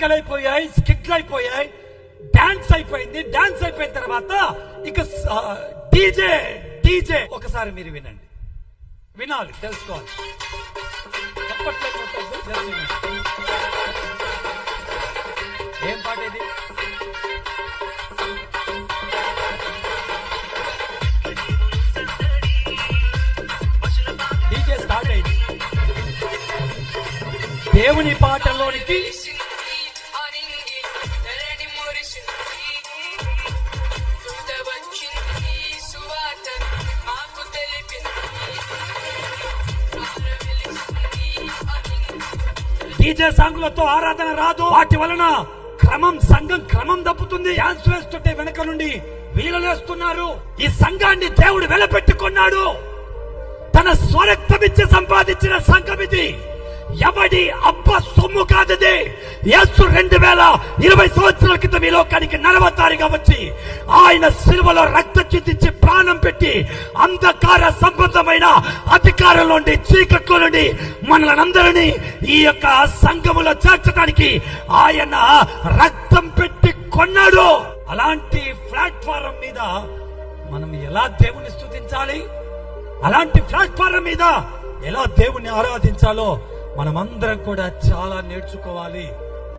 నాటికలు అయిపోయాయి స్కిట్లు అయిపోయాయి డాన్స్ అయిపోయింది డాన్స్ అయిపోయిన తర్వాత ఇక డీజే డీజే. ఒకసారి మీరు వినండి. వినాలి తెలుసుకోవాలి. ఏం పాట ఇది? డీజే స్టార్ట్ అయింది. దేవుని పాటలోనికి డీజే సాంగులతో ఆరాధన రాదు. వాటి వలన క్రమం సంఘం క్రమం తప్పుతుంది డాన్స్ వేస్తుంటే వెనక నుండి వీలలేస్తున్నారు ఈ సంఘాన్ని దేవుడు వెలపెట్టుకున్నాడు. తన స్వరక్తమిచ్చి సంపాదించిన సంఘం ఇది. ఎవడి అబ్బ సొమ్ము కాదు. యేసు రెండు వేల ఇరవై సంవత్సరాల క్రితం ఈ లోకానికి నలవతారిగా వచ్చి ఆయన సిలువలో రక్త చిందించి ప్రాణం పెట్టి అంధకార సంబంధమైన అధికారంలో నుండి చీకట్లో నుండి మనలందరినీ ఈ యొక్క సంఘములో చేర్చడానికి ఆయన రక్తం పెట్టి కొన్నాడు. అలాంటి ప్లాట్ఫారం మీద మనం ఎలా దేవుని స్థుతించాలి అలాంటి ప్లాట్ఫారం మీద ఎలా దేవుణ్ణి ఆరాధించాలో మనమందరం కూడా చాలా నేర్చుకోవాలి.